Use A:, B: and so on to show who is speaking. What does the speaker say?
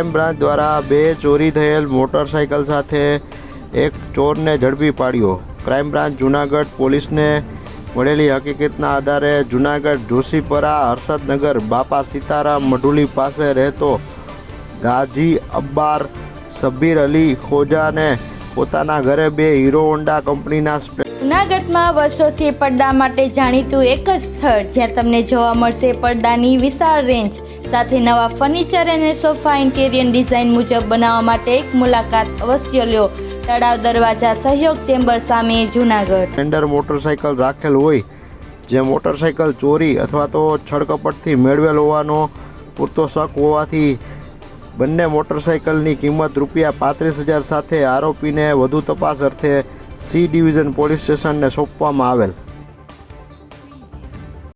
A: Crime branch દ્વારા બે ચોરી થયેલ મોટરસાઇકલ સાથે એક ચોરને ઝડપી પાડ્યો. ક્રાઇમ બ્રાન્ચ જુનાગઢ પોલીસને મળેલી હકીકતના આધારે જુનાગઢ જોશીપરા, હર્ષદનગર, બાપા સીતારામ, મઢુલી પાસે રહેતો ગાજી અબ્બાર, સબીર અલી ખોજાને પોતાના ઘરે બે હીરો હોન્ડા કંપનીના
B: જૂનાગઢમાં વર્ષોથી પડદા માટે જાણીતું એક જ સ્થળ જ્યાં તમને જોવા મળશે પડદાની વિશાળ રેન્જ સાથે નવા ફર્નિચર અને સોફા ઇન્ટેરિયર ડિઝાઇન મુજબ બનાવવા માટે એક મુલાકાત અવશ્ય લ્યો તળાવ દરવાજા સહયોગ ચેમ્બર સામે જૂનાગઢ.
A: અંદર મોટરસાઇકલ રાખેલ હોય, જે મોટરસાઇકલ ચોરી અથવા તો છળકપટથી મેળવેલ હોવાનો પૂરતો શક હોવાથી બંને મોટરસાઇકલની કિંમત રૂપિયા પાંત્રીસ હજાર સાથે આરોપીને વધુ તપાસ અર્થે સી ડિવિઝન પોલીસ સ્ટેશનને સોંપવામાં આવેલ.